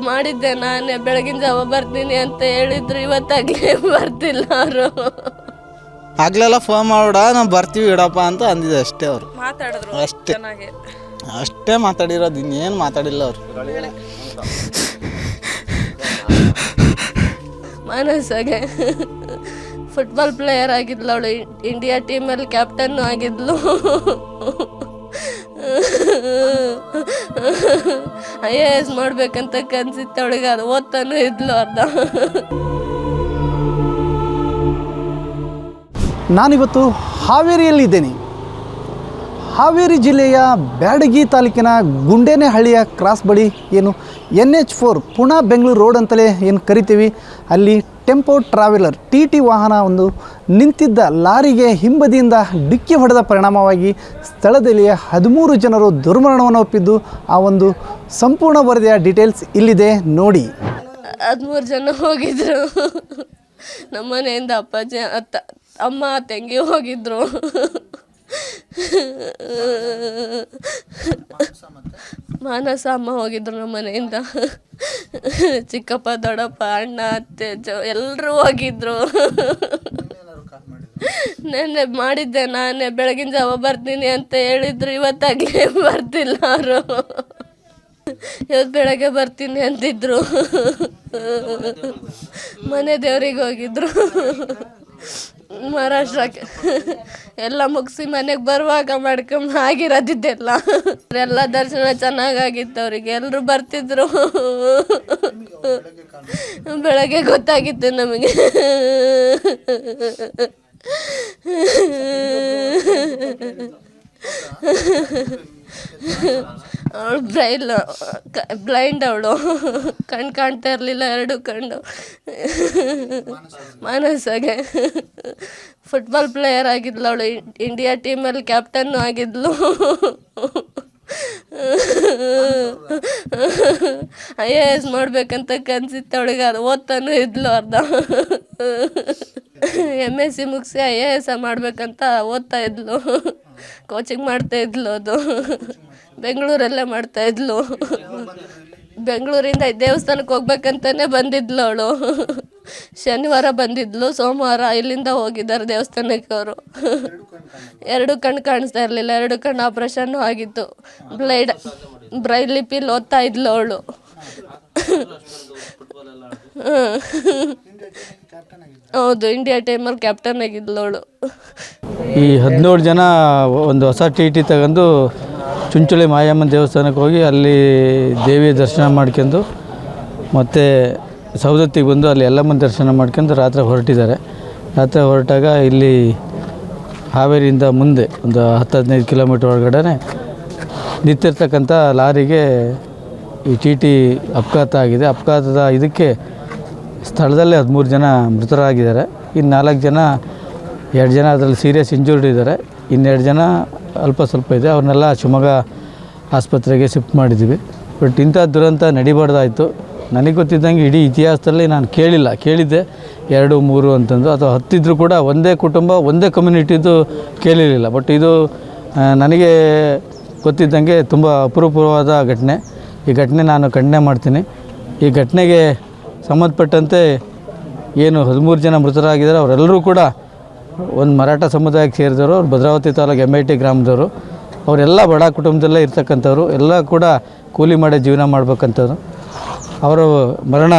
ಮಾಡಿದ್ದೆ ನಾನೇ ಬೆಳಗಿನ ಜಾವ ಬರ್ತೀನಿ ಅಂತ ಹೇಳಿದ್ರು ಇವತ್ತಾಗಲೇ ಬರ್ತಿಲ್ಲ ಅವರು. ಆಗ್ಲೆಲ್ಲ ಫೋನ್ ಮಾಡ ನಾವು ಬರ್ತೀವಿ ಇಡಪ್ಪ ಅಂತ ಅಂದಿದ್ದೆ ಅಷ್ಟೇ ಅವರು. ಮಾತಾಡಿದ್ರು ಅಷ್ಟೇ. ಅಷ್ಟೇ ಮಾತಾಡಿರೋದು ಇನ್ನೇನು ಮಾತಾಡಿಲ್ಲ ಅವರು. ಮನಸ್ಸಾಗೆ. ಫುಟ್ಬಾಲ್ ಪ್ಲೇಯರ್ ಆಗಿದ್ಲು ಅವಳು ಇಂಡಿಯಾ ಟೀಮಲ್ಲಿ ಕ್ಯಾಪ್ಟನ್ನು ಆಗಿದ್ಲು. ಐ ಎ ಎಸ್ ಮಾಡ್ಬೇಕಂತ ಕನ್ಸಿತ್ತು ಅವಳಿಗೆ, ಅದು ಓದ್ತಾನು ಇದ್ಲು ಅರ್ಧ. ನಾನಿವತ್ತು ಹಾವೇರಿಯಲ್ಲಿದ್ದೇನೆ. ಹಾವೇರಿ ಜಿಲ್ಲೆಯ ಬ್ಯಾಡಗಿ ತಾಲೂಕಿನ ಗುಂಡೇನಹಳ್ಳಿಯ ಕ್ರಾಸ್ ಬಳಿ ಏನು N H four Pune Bengaluru road ಅಂತಲೇ ಏನು ಕರಿತೀವಿ, ಅಲ್ಲಿ ಟೆಂಪೋ ಟ್ರಾವೆಲರ್ ಟಿ ಟಿ ವಾಹನ ಒಂದು ನಿಂತಿದ್ದ ಲಾರಿಗೆ ಹಿಂಬದಿಯಿಂದ ಡಿಕ್ಕಿ ಹೊಡೆದ ಪರಿಣಾಮವಾಗಿ ಸ್ಥಳದಲ್ಲಿ ಹದಿಮೂರು ಜನರು ದುರ್ಮರಣವನ್ನು ಒಪ್ಪಿದ್ದು, ಆ ಒಂದು ಸಂಪೂರ್ಣ ವರದಿಯ ಡೀಟೇಲ್ಸ್ ಇಲ್ಲಿದೆ ನೋಡಿ. ಹದಿಮೂರು ಜನ ಹೋಗಿದ್ರು. ನಮ್ಮ ಮನೆಯಿಂದ ಅಪ್ಪಾಜಿ ಅಮ್ಮ ತಂಗಿ ಹೋಗಿದ್ರು. ಮಾನಸ ಅಮ್ಮ ಹೋಗಿದ್ರು ನಮ್ಮ ಮನೆಯಿಂದ. ಚಿಕ್ಕಪ್ಪ, ದೊಡ್ಡಪ್ಪ, ಅಣ್ಣ, ಅತ್ತೆ ಎಲ್ಲರೂ ಹೋಗಿದ್ರು. ನೆನ್ನೆ ಮಾಡಿದ್ದೆ ನಾನೇ, ಬೆಳಗಿನ ಜಾವ ಬರ್ತೀನಿ ಅಂತ ಹೇಳಿದ್ರು, ಇವತ್ತಾಗ್ಲೇ ಬರ್ತಿಲ್ಲ ಅವರು. ಇವತ್ತು ಬೆಳಗ್ಗೆ ಬರ್ತೀನಿ ಅಂತಿದ್ರು. ಮನೆ ದೇವ್ರಿಗೆ ಹೋಗಿದ್ರು. ಮಹಾರಾಷ್ಟ್ರಕ್ಕೆ ಎಲ್ಲ ಮುಗಿಸಿ ಮನೆಗೆ ಬರುವಾಗ ಮಾಡ್ಕೊಂಡ್ ಆಗಿರೋದಿದ್ದೆಲ್ಲ. ಎಲ್ಲ ದರ್ಶನ ಚೆನ್ನಾಗಾಗಿತ್ತು ಅವ್ರಿಗೆ. ಎಲ್ಲರೂ ಬರ್ತಿದ್ರು. ಬೆಳಗ್ಗೆ ಗೊತ್ತಾಗಿತ್ತು ನಮಗೆ. ಬ್ರೈಲ್ ಬ್ಲೈಂಡ್ ಅವಳು. ಕಣ್ಣು ಕಾಣ್ತಾ ಇರಲಿಲ್ಲ, ಎರಡು ಕಣ್ಣು. ಮಾನಸಾಗೆ. ಫುಟ್ಬಾಲ್ ಪ್ಲೇಯರ್ ಆಗಿದ್ಲು ಅವಳು. ಇಂಡಿಯಾ ಟೀಮಲ್ಲಿ ಕ್ಯಾಪ್ಟನ್ನು ಆಗಿದ್ಲು. ಐ ಎ ಎಸ್ ಮಾಡ್ಬೇಕಂತ ಕನ್ಸಿತ್ತು ಅವಳಿಗೆ. ಅದು ಓದ್ತಾನು ಇದ್ಲು ಅರ್ಧ. ಎಂ ಎಸ್ ಸಿ ಮುಗಿಸಿ ಐ ಎ ಎಸ್ ಮಾಡ್ಬೇಕಂತ ಓದ್ತಾ ಇದ್ಲು. ಕೋಚಿಂಗ್ ಮಾಡ್ತಾ ಇದ್ಲು ಅದು. ಬೆಂಗಳೂರಲ್ಲೇ ಮಾಡ್ತಾ ಇದ್ಲು. ಬೆಂಗಳೂರಿಂದ ದೇವಸ್ಥಾನಕ್ಕೆ ಹೋಗ್ಬೇಕಂತಾನೆ ಬಂದಿದ್ಲು ಅವಳು. ಶನಿವಾರ ಬಂದಿದ್ಲು, ಸೋಮವಾರ ಇಲ್ಲಿಂದ ಹೋಗಿದ್ದಾರೆ ದೇವಸ್ಥಾನಕ್ಕೆ ಅವರು. ಎರಡು ಕಣ್ಣು ಕಾಣಿಸ್ತಾ ಇರಲಿಲ್ಲ, ಎರಡು ಕಣ್ಣು ಆಪ್ರೇಷನ್ನು ಆಗಿತ್ತು. ಬ್ಲೈಡ್, ಬ್ರೈಲ್ ಲಿಪಿಲಿ ಓದ್ತಾ ಇದ್ಲು ಅವಳು. ಹೌದು ಇಂಡಿಯಾ ಟೈಮಲ್ಲಿ ಕ್ಯಾಪ್ಟನ್ ಆಗಿದ್ಲು ಅವಳು. ಈ ಹದಿನೇಳು ಜನ ಒಂದು ಹೊಸ ಟಿ ಟಿ ತಗೊಂಡು ಚುಂಚುಳಿ ಮಾಯಮ್ಮನ ದೇವಸ್ಥಾನಕ್ಕೆ ಹೋಗಿ ಅಲ್ಲಿ ದೇವಿ ದರ್ಶನ ಮಾಡ್ಕೊಂಡು ಮತ್ತು ಸೌದತ್ತಿಗೆ ಬಂದು ಅಲ್ಲಿ ಎಲ್ಲಮ್ಮನ ದರ್ಶನ ಮಾಡ್ಕೊಂಡು ರಾತ್ರಿ ಹೊರಟಿದ್ದಾರೆ. ರಾತ್ರಿ ಹೊರಟಾಗ ಇಲ್ಲಿ ಹಾವೇರಿಯಿಂದ ಮುಂದೆ ಒಂದು ಹತ್ತು ಹದಿನೈದು ಕಿಲೋಮೀಟ್ರ್ ಒಳಗಡೆ ನಿಂತಿರ್ತಕ್ಕಂಥ ಲಾರಿಗೆ ಈ ಟಿ ಟಿ ಅಪಘಾತ ಆಗಿದೆ. ಅಪಘಾತದ ಇದಕ್ಕೆ ಸ್ಥಳದಲ್ಲೇ ಹದಿಮೂರು ಜನ ಮೃತರಾಗಿದ್ದಾರೆ. ಇನ್ನು ನಾಲ್ಕು ಜನ, ಎರಡು ಜನ ಅದರಲ್ಲಿ ಸೀರಿಯಸ್ ಇಂಜೂರ್ಡ್ ಇದ್ದಾರೆ. ಇನ್ನೆರಡು ಜನ ಅಲ್ಪ ಸ್ವಲ್ಪ ಇದೆ. ಅವ್ರನ್ನೆಲ್ಲ ಶಿವಮೊಗ್ಗ ಆಸ್ಪತ್ರೆಗೆ ಶಿಫ್ಟ್ ಮಾಡಿದ್ದೀವಿ. ಬಟ್ ಇಂಥ ದುರಂತ ನಡಿಬಾರ್ದಾಯಿತು. ನನಗೆ ಗೊತ್ತಿದ್ದಂಗೆ ಇಡೀ ಇತಿಹಾಸದಲ್ಲಿ ನಾನು ಕೇಳಿಲ್ಲ. ಕೇಳಿದ್ದೆ ಎರಡು, ಮೂರು ಅಂತಂದು. ಅಥವಾ ಹತ್ತಿದ್ರು ಕೂಡ ಒಂದೇ ಕುಟುಂಬ, ಒಂದೇ ಕಮ್ಯುನಿಟಿದು ಕೇಳಿರಲಿಲ್ಲ. ಬಟ್ ಇದು ನನಗೆ ಗೊತ್ತಿದ್ದಂಗೆ ತುಂಬ ಅಪರೂಪವಾದ ಘಟನೆ. ಈ ಘಟನೆ ನಾನು ಖಂಡನೆ ಮಾಡ್ತೀನಿ. ಈ ಘಟನೆಗೆ ಸಂಬಂಧಪಟ್ಟಂತೆ ಏನು ಹದಿಮೂರು ಜನ ಮೃತರಾಗಿದ್ದಾರೆ. ಅವರೆಲ್ಲರೂ ಕೂಡ ಒಂದು ಮರಾಠ ಸಮುದಾಯಕ್ಕೆ ಸೇರಿದವರು. ಅವ್ರು Bhadravati taluk M I T ಗ್ರಾಮದವರು. ಅವರೆಲ್ಲ ಬಡ ಕುಟುಂಬದಲ್ಲೇ ಇರ್ತಕ್ಕಂಥವ್ರು. ಎಲ್ಲ ಕೂಡ ಕೂಲಿ ಮಾಡಿ ಜೀವನ ಮಾಡ್ಬೇಕಂಥವ್ರು. ಅವರ ಮರಣ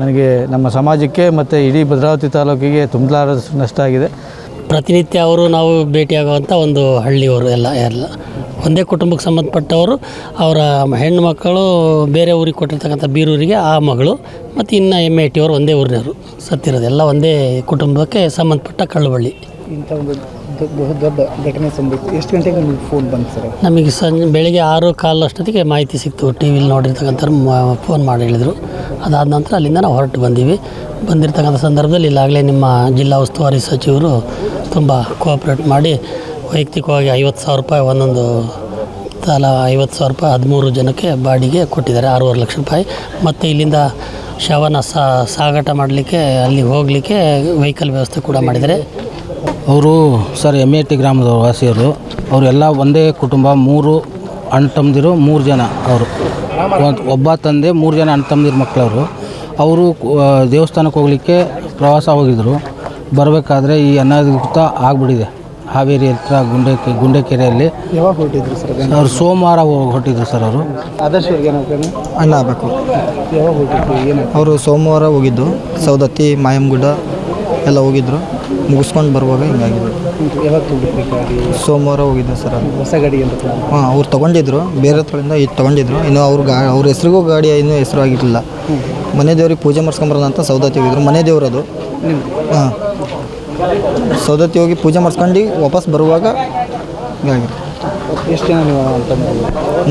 ನನಗೆ ನಮ್ಮ ಸಮಾಜಕ್ಕೆ ಮತ್ತು ಇಡೀ ಭದ್ರಾವತಿ ತಾಲೂಕಿಗೆ ತುಂಬಲಾರದ ನಷ್ಟ ಆಗಿದೆ. ಪ್ರತಿನಿತ್ಯ ಅವರು ನಾವು ಭೇಟಿಯಾಗುವಂಥ ಒಂದು ಹಳ್ಳಿಯವರು ಎಲ್ಲ ಎಲ್ಲ. ಒಂದೇ ಕುಟುಂಬಕ್ಕೆ ಸಂಬಂಧಪಟ್ಟವರು ಅವರ ಹೆಣ್ಣು ಮಕ್ಕಳು ಬೇರೆ ಊರಿಗೆ ಕೊಟ್ಟಿರ್ತಕ್ಕಂಥ ಬೀರೂರಿಗೆ ಆ ಮಗಳು ಮತ್ತು ಇನ್ನು ಎಂ ಐ ಟಿ ಅವರು ಒಂದೇ ಊರಿನವರು. ಸತ್ತಿರೋದು ಎಲ್ಲ ಒಂದೇ ಕುಟುಂಬಕ್ಕೆ ಸಂಬಂಧಪಟ್ಟ ಕಳ್ಳುಬಳ್ಳಿ ಇಂಥ ಒಂದು ದೊಡ್ಡ ದೊಡ್ಡ ಘಟನೆ ಸಂಭವಿಸಿತು ಎಷ್ಟು ಗಂಟೆಗೆ ನಿಮಗೆ ಫೋನ್ ಬಂತು ಸರ್? ನಮಗೆ ಸಂಜೆ ಬೆಳಿಗ್ಗೆ ಆರು ಕಾಲು ಅಷ್ಟೊತ್ತಿಗೆ ಮಾಹಿತಿ ಸಿಕ್ತು. ಟಿ ವಿಲಿ ನೋಡಿರ್ತಕ್ಕಂಥವ್ರು ಫೋನ್ ಮಾಡಿ ಹೇಳಿದರು ಅದಾದ ನಂತರ ಅಲ್ಲಿಂದ ನಾವು ಹೊರಟು ಬಂದೀವಿ. ಬಂದಿರತಕ್ಕಂಥ ಸಂದರ್ಭದಲ್ಲಿ ಇಲ್ಲಾಗಲೇ ನಿಮ್ಮ ಜಿಲ್ಲಾ ಉಸ್ತುವಾರಿ ಸಚಿವರು ತುಂಬ ಕೋಆಪ್ರೇಟ್ ಮಾಡಿ ವೈಯಕ್ತಿಕವಾಗಿ ಐವತ್ತು ಸಾವಿರ ರೂಪಾಯಿ, ಒಂದೊಂದು ತಲಾ ಐವತ್ತು ಸಾವಿರ ರೂಪಾಯಿ, ಹದಿಮೂರು ಜನಕ್ಕೆ ಬಾಡಿಗೆ ಕೊಟ್ಟಿದ್ದಾರೆ, ಆರೂವರೆ ಲಕ್ಷ ರೂಪಾಯಿ. ಮತ್ತು ಇಲ್ಲಿಂದ ಶವನ ಸಾಗಾಟ ಮಾಡಲಿಕ್ಕೆ, ಅಲ್ಲಿ ಹೋಗಲಿಕ್ಕೆ ವೆಹಿಕಲ್ ವ್ಯವಸ್ಥೆ ಕೂಡ ಮಾಡಿದ್ದಾರೆ. ಅವರು, ಸರ್ ಎಂ ಎ ಟಿ ಗ್ರಾಮದ ವಾಸಿಯವರು ಅವರೆಲ್ಲ ಒಂದೇ ಕುಟುಂಬ, ಮೂರು ಅಣ್ಣ ತಮ್ಮದಿರು, ಮೂರು ಜನ ಅವರು. ಒಬ್ಬ ತಂದೆ, ಮೂರು ಜನ ಅಣ್ಣ ತಮ್ಮದಿರು ಮಕ್ಕಳವರು. ಅವರು ದೇವಸ್ಥಾನಕ್ಕೆ ಹೋಗಲಿಕ್ಕೆ ಪ್ರವಾಸ ಹೋಗಿದ್ದರು ಬರಬೇಕಾದ್ರೆ ಈ ಅನಾಧಿಕೃತ ಆಗಿಬಿಟ್ಟಿದೆ. ಹಾವೇರಿ ಹತ್ರ ಗುಂಡೆಕೆ ಗುಂಡೆಕೆರೆಯಲ್ಲಿ ಯಾವಾಗ ಹೊರಟಿದ್ರು ಸರ್ ಅವ್ರು ಸೋಮವಾರ ಹೊಟ್ಟಿದ್ರು ಹೊರಟಿದ್ರು ಸರ್ ಅವರು. ಆದರ್ಶ ಅವ್ರಿಗೆ ಏನಾಗ್ತಾನೆ ಅಣ್ಣ ಆಗಬೇಕು. ಯಾವಾಗ ಹೊರಟಿದ್ರು? ಏನಾಗ್ತದೆ ಅವರು ಸೋಮವಾರ ಹೋಗಿದ್ದು. ಸೌದತ್ತಿ ಮಾಯಂಗುಡ್ಡ ಎಲ್ಲ ಹೋಗಿದ್ರು. ಮುಗಿಸ್ಕೊಂಡು ಬರುವಾಗ ಹಿಂಗಾಗಿದೆ ಯಾವಾಗ ತೊಗೊಂಡಿದ್ರಿ ಗಾಡಿ? ಸೋಮವಾರ ಹೋಗಿದ್ದೆ ಸರ್ ಅದು. ಹೊಸ ಗಾಡಿ ಅಂತ plan? ಹಾಂ ಅವ್ರು ತೊಗೊಂಡಿದ್ರು. ಬೇರೆ ಹತ್ರದಿಂದ ಇದು ತೊಗೊಂಡಿದ್ರು. ಇನ್ನು ಅವ್ರು ಗಾ ಅವ್ರ ಹೆಸ್ರಿಗೂ ಗಾಡಿ ಇನ್ನೂ ಹೆಸರು ಆಗಿರಲಿಲ್ಲ. ಮನೆ ದೇವ್ರಿಗೆ ಪೂಜೆ ಮಾಡಿಸ್ಕೊಂಬರೋಣ ಅಂತ ಸೌದತ್ತಿ ಹೋಗಿದ್ರು. ಮನೆ ದೇವ್ರದು ಹಾಂ. ಸೌದತ್ತಿ ಹೋಗಿ ಪೂಜೆ ಮಾಡಿಸ್ಕೊಂಡು ವಾಪಸ್ ಬರುವಾಗ ಹಿಂಗಾಗಿದೆ ಎಷ್ಟು ಜನ ನೀವು ಅಂತಂದ್ರೆ?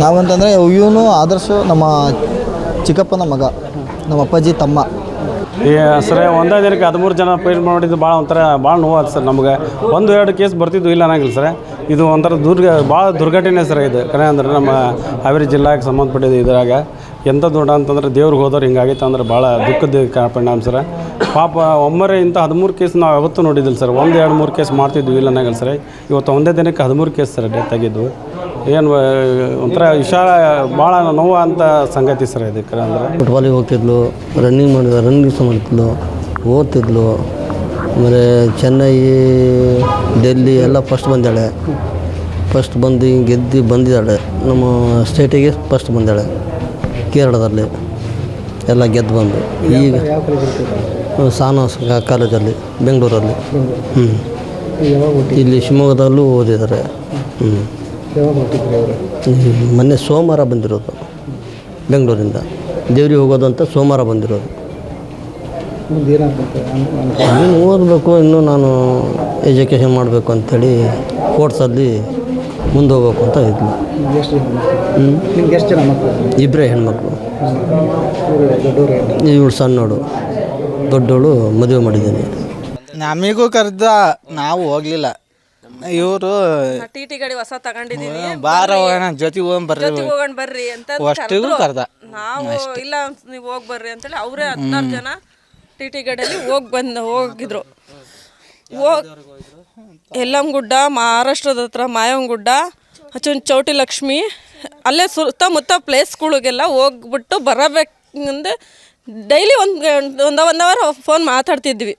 ನಾವಂತಂದರೆ ಇವನು ಆದರ್ಶ ನಮ್ಮ ಚಿಕ್ಕಪ್ಪನ ಮಗ ನಮ್ಮ ಅಪ್ಪಾಜಿ ತಮ್ಮ. ಈ ಸರ್ ಒಂದೇ ದಿನಕ್ಕೆ ಹದಿಮೂರು ಜನ ಪೇಟ್ ಮಾಡಿದ್ದು ಭಾಳ ಒಂಥರ ಭಾಳ ನೋವಾಯ್ತು ಸರ್ ನಮಗೆ. ಒಂದು ಎರಡು ಕೇಸ್ ಬರ್ತಿದ್ದು ಇಲ್ಲ ಅನ್ನೋಂಗಿಲ್ಲ ಸರ್. ಇದು ಒಂಥರ ದುರ್ಗ ಭಾಳ ದುರ್ಘಟನೆ ಸರ್ ಇದು. ಕರೆ ಅಂದ್ರೆ ನಮ್ಮ ಹಾವೇರಿ ಜಿಲ್ಲೆಗೆ ಸಂಬಂಧಪಟ್ಟಿದ್ದು ಇದ್ರಾಗ. ಎಂಥ ದೊಡ್ಡ ಅಂತಂದ್ರೆ ದೇವ್ರಿಗೆ ಹೋದವ್ರು ಹಿಂಗಾಗಿತ್ತು ಅಂದ್ರೆ ಭಾಳ ದುಃಖದ ಪರಿಣಾಮ ಸರ್. ಪಾಪ ಒಮ್ಮರೆ ಇಂಥ ಹದಿಮೂರು ಕೇಸ್ ನಾವು ಯಾವತ್ತೂ ನೋಡಿದ್ದಿಲ್ಲ ಸರ್. ಒಂದು ಎರಡು ಮೂರು ಕೇಸ್ ಮಾಡ್ತಿದ್ವಿ, ಇಲ್ಲ ನಾಗಲ್ಲ ಸರ್. ಇವತ್ತು ಒಂದೇ ದಿನಕ್ಕೆ ಹದಿಮೂರು ಕೇಸ್ ಸರ್ ಡೆತ್ ಆಗಿದ್ವು ಏನು ಒಂಥರ ವಿಶಾಲ, ಭಾಳ ನೋವು ಅಂತ ಸಂಗತಿ ಸರ್ ಇದಕ್ಕೆ ಅಂದ್ರೆ. ಫುಟ್ಬಾಲಿಗೆ ಹೋಗ್ತಿದ್ಲು ರನ್ನಿಂಗ್ ಮಾಡಿದ ರನ್ನಿಂಗ್ ಮಾಡ್ತಿದ್ಲು, ಓದ್ತಿದ್ಲು. ಆಮೇಲೆ ಚೆನ್ನೈ, ಡೆಲ್ಲಿ ಎಲ್ಲ ಫಸ್ಟ್ ಬಂದಾಳೆ. ಫಸ್ಟ್ ಬಂದು ಗೆದ್ದು ಬಂದಿದ್ದಾಳೆ. ನಮ್ಮ ಸ್ಟೇಟಿಗೆ ಫಸ್ಟ್ ಬಂದಾಳೆ. ಕೇರಳದಲ್ಲಿ ಎಲ್ಲ ಗೆದ್ದು ಬಂದು ಈಗ ಸಾನ ಸಾನಸ್ ಕಾಲೇಜಲ್ಲಿ ಬೆಂಗಳೂರಲ್ಲಿ. ಹ್ಞೂ ಇಲ್ಲಿ ಶಿವಮೊಗ್ಗದಲ್ಲೂ ಓದಿದ್ದಾರೆ. ಹ್ಞೂ. ಮೊನ್ನೆ ಸೋಮವಾರ ಬಂದಿರೋದು. ಬೆಂಗಳೂರಿಂದ. ದೇವ್ರಿಗೆ ಹೋಗೋದು ಅಂತ ಸೋಮವಾರ ಬಂದಿರೋದು. ಓದಬೇಕು ಇನ್ನೂ ನಾನು ಎಜುಕೇಷನ್ ಮಾಡಬೇಕು ಅಂಥೇಳಿ ಕೋರ್ಟ್ಸಲ್ಲಿ ಮುಂದೆ ಹೋಗ್ಬೇಕು ಅಂತ ಇದ್ಲು ನಿಮ್ಗೆ ಎಷ್ಟು ಜನ ಮಕ್ಕಳು? ಇಬ್ಬರೇ ಹೆಣ್ಮಕ್ಳು. ಇವಳು ಸಣ್ಣೋಳು. ದೊಡ್ಡೋಳು ಮದುವೆ ಮಾಡಿದ್ದೀನಿ. ನಮಿಗೂ ಕರೆದ ನಾವು ಹೋಗ್ಲಿಲ್ಲ. ಇವರು ಟಿ ಟಿ ಗಾಡಿ ಹೊಸ ತಗೊಂಡಿದೀನಿ. ಬಾರ ಹೋಗೋಣ ಜೊತೆಗೆ ಹೋಗೋಣ ಬರ್ರಿ ಜೊತೆಗೆ ಹೋಗೋಣ ಬರ್ರಿ ಅಂತ ಅಷ್ಟಿಗೂ. ಕರ್ದ. ನಾವು ಇಲ್ಲ ನೀವು ಹೋಗಿ ಬರ್ರಿ ಅಂತೇಳಿ ಅವರೇ ಹದಿನಾರು ಜನ ಟಿ ಟಿ ಗಾಡಿಯಲ್ಲಿ ಹೋಗಿ ಬಂದು ಹೋಗಿದ್ರು. ಹೋಗ್ ಯಲ್ಲಮ್ಮಗುಡ್ಡ ಮಹಾರಾಷ್ಟ್ರದ ಹತ್ರ ಮಾಯಂಗುಡ್ಡ ಚೌಟಿ ಲಕ್ಷ್ಮಿ. ಅಲ್ಲೇ ಸುತ್ತಮುತ್ತ ಪ್ಲೇಸ್ಗಳಿಗೆಲ್ಲ ಹೋಗ್ಬಿಟ್ಟು ಬರಬೇಕಂದ್ರೆ ಡೈಲಿ ಒಂದು ಒಂದು ಒಂದು ಅವರ್ ಫೋನ್ ಮಾತಾಡ್ತಿದ್ವಿ.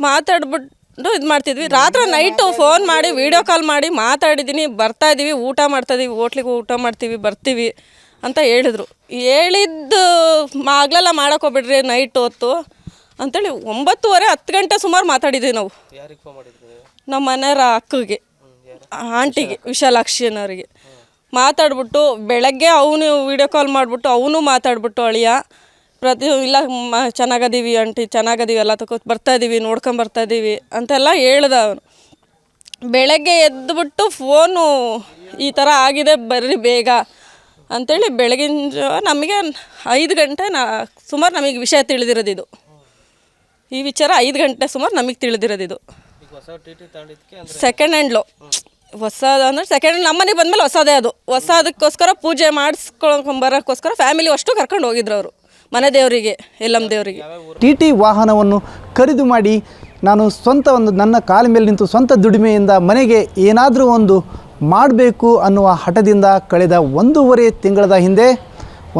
ಮಾತಾಡ್ಬಿಟ್ಟು ಇದು ಮಾಡ್ತಿದ್ವಿ. ರಾತ್ರಿ ನೈಟು ಫೋನ್ ಮಾಡಿ ವೀಡಿಯೋ ಕಾಲ್ ಮಾಡಿ ಮಾತಾಡಿದ್ದೀನಿ ಬರ್ತಾ ಇದ್ದೀವಿ ಊಟ ಮಾಡ್ತಾಯಿದ್ದೀವಿ ಹೋಟ್ಲಿಗೆ ಊಟ ಮಾಡ್ತೀವಿ, ಬರ್ತೀವಿ ಅಂತ ಹೇಳಿದ್ರು. ಹೇಳಿದ್ದು ಆಗ್ಲೆಲ್ಲ ಮಾಡಕ್ಕೆ ಹೋಗ್ಬಿಡ್ರಿ ನೈಟ್ ಹೊತ್ತು. ಅಂತೇಳಿ ಒಂಬತ್ತುವರೆ, ಹತ್ತು ಗಂಟೆ ಸುಮಾರು ಮಾತಾಡಿದ್ವಿ ನಾವು. ನಮ್ಮ ಮನೆಯವರ ಅಕ್ಕಗೆ ಆಂಟಿಗೆ ವಿಶಾಲಾಕ್ಷಿ ಅನ್ನೋರಿಗೆ ಮಾತಾಡ್ಬಿಟ್ಟು ಬೆಳಗ್ಗೆ ಅವನು ವಿಡಿಯೋ ಕಾಲ್ ಮಾಡಿಬಿಟ್ಟು ಅವನು ಮಾತಾಡ್ಬಿಟ್ಟು, ಅಳಿಯ, ಪ್ರತಿ ಇಲ್ಲ, ಮ, ಚೆನ್ನಾಗದೀವಿ ಆಂಟಿ, ಚೆನ್ನಾಗದೀವಿ, ಎಲ್ಲ ತಗೋ ಬರ್ತಾ ಇದೀವಿ ನೋಡ್ಕೊಂಬರ್ತಾ ಇದ್ದೀವಿ ಅಂತೆಲ್ಲ ಹೇಳ್ದ ಅವನು. ಬೆಳಗ್ಗೆ ಎದ್ದುಬಿಟ್ಟು ಫೋನು ಈ ಥರ ಆಗಿದೆ, ಬರ್ರಿ ಬೇಗ ಅಂಥೇಳಿ ಬೆಳಗಿನ ಜಾವ ನಮಗೆ ಐದು ಗಂಟೆ ನಾ, ಸುಮಾರು ನಮಗೆ ವಿಷಯ ತಿಳಿದಿರೋದಿದು ಈ ವಿಚಾರ ಐದು ಗಂಟೆ ಸುಮಾರು ನಮಗೆ ತಿಳಿದಿರೋದಿದು ಸೆಕೆಂಡ್ ಹ್ಯಾಂಡ್ಲು ಹೊಸದು ಅಂದ್ರೆ ಸೆಕೆಂಡ್ ಹ್ಯಾಂಡ್ ನಮ್ಮನೆಗೆ ಬಂದಮೇಲೆ ಹೊಸದೇ ಅದು. ಹೊಸದಕ್ಕೋಸ್ಕರ ಪೂಜೆ ಮಾಡಿಸ್ಕೊಂಬರೋಕ್ಕೋಸ್ಕರ ಫ್ಯಾಮಿಲಿ ಅಷ್ಟು ಕರ್ಕೊಂಡು ಹೋಗಿದ್ರು ಅವರು. ಮನೆ ದೇವರಿಗೆ ಎಲ್ಲಮ್ಮ ದೇವರಿಗೆ. ಟಿ ಟಿ ವಾಹನವನ್ನು ಖರೀದಿ ಮಾಡಿ ನಾನು ಸ್ವಂತ ಒಂದು ನನ್ನ ಕಾಲ ಮೇಲೆ ನಿಂತು ಸ್ವಂತ ದುಡಿಮೆಯಿಂದ ಮನೆಗೆ ಏನಾದರೂ ಒಂದು ಮಾಡಬೇಕು ಅನ್ನುವ ಹಠದಿಂದ ಕಳೆದ ಒಂದೂವರೆ ತಿಂಗಳದ ಹಿಂದೆ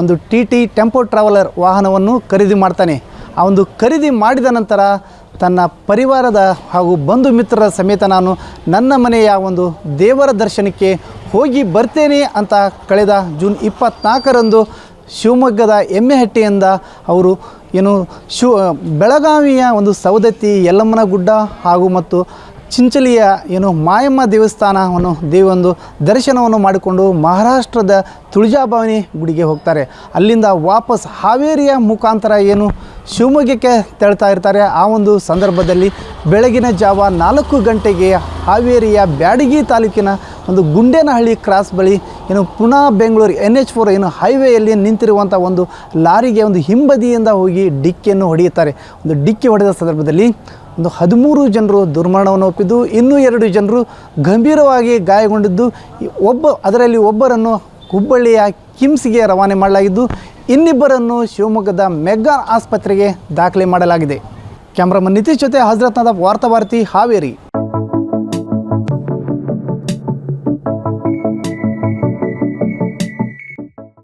ಒಂದು ಟಿ ಟಿ ಟೆಂಪೋ ಟ್ರಾವೆಲರ್ ವಾಹನವನ್ನು ಖರೀದಿ ಮಾಡ್ತಾನೆ. ಆ ಒಂದು ಖರೀದಿ ಮಾಡಿದ ನಂತರ ತನ್ನ ಪರಿವಾರದ ಹಾಗೂ ಬಂಧು ಮಿತ್ರರ ಸಮೇತ ನಾನು ನನ್ನ ಮನೆಯ ಒಂದು ದೇವರ ದರ್ಶನಕ್ಕೆ ಹೋಗಿ ಬರ್ತೇನೆ ಅಂತ ಕಳೆದ ಜೂನ್ ಇಪ್ಪತ್ತ್ನಾಲ್ಕರಂದು ಶಿವಮೊಗ್ಗದ ಎಮ್ಮೆಹಟ್ಟಿಯಿಂದ ಅವರು ಏನು ಶಿವ ಬೆಳಗಾವಿಯ ಒಂದು ಸವದತ್ತಿ ಯಲ್ಲಮ್ಮನ ಗುಡ್ಡ ಹಾಗೂ ಮತ್ತು ಚಿಂಚಲಿಯ ಏನು ಮಾಯಮ್ಮ ದೇವಸ್ಥಾನವನ್ನು, ದೇವೊಂದು ದರ್ಶನವನ್ನು ಮಾಡಿಕೊಂಡು ಮಹಾರಾಷ್ಟ್ರದ ತುಳಜಾಭವಾನಿ ಗುಡಿಗೆ ಹೋಗ್ತಾರೆ. ಅಲ್ಲಿಂದ ವಾಪಸ್ ಹಾವೇರಿಯ ಮುಖಾಂತರ ಏನು ಶಿವಮೊಗ್ಗಕ್ಕೆ ತೆರಳ್ತಾ ಇರ್ತಾರೆ. ಆ ಒಂದು ಸಂದರ್ಭದಲ್ಲಿ ಬೆಳಗಿನ ಜಾವ ನಾಲ್ಕು ಗಂಟೆಗೆ ಹಾವೇರಿಯ ಬ್ಯಾಡಗಿ ತಾಲೂಕಿನ ಒಂದು ಗುಂಡೇನಹಳ್ಳಿ ಕ್ರಾಸ್ ಬಳಿ ಏನು ಪುನಃ ಬೆಂಗಳೂರು ಎನ್ ಎಚ್ ಫೋರ್ ಏನು ಹೈವೇಯಲ್ಲಿ ನಿಂತಿರುವಂಥ ಒಂದು ಲಾರಿಗೆ ಒಂದು ಹಿಂಬದಿಯಿಂದ ಹೋಗಿ ಡಿಕ್ಕಿಯನ್ನು ಹೊಡೆಯುತ್ತಾರೆ. ಒಂದು ಡಿಕ್ಕಿ ಹೊಡೆದ ಸಂದರ್ಭದಲ್ಲಿ ಒಂದು ಹದಿಮೂರು ಜನರು ದುರ್ಮರಣವನ್ನು ಒಪ್ಪಿದ್ದು, ಇನ್ನೂ ಎರಡು ಜನರು ಗಂಭೀರವಾಗಿ ಗಾಯಗೊಂಡಿದ್ದು ಒಬ್ಬ ಅದರಲ್ಲಿ ಒಬ್ಬರನ್ನು ಹುಬ್ಬಳ್ಳಿಯ ಕಿಮ್ಸ್ಗೆ ರವಾನೆ ಮಾಡಲಾಗಿದ್ದು, ಇನ್ನಿಬ್ಬರನ್ನು ಶಿವಮೊಗ್ಗದ ಮೆಗ್ಗಾ ಆಸ್ಪತ್ರೆಗೆ ದಾಖಲೆ ಮಾಡಲಾಗಿದೆ. ಕ್ಯಾಮ್ರಾಮನ್ ನಿತೀಶ್ ಜೊತೆ ಹಜರತ್ ನಾದ ವಾರ್ತಾವಾರ್ತಿ ಹಾವೇರಿ.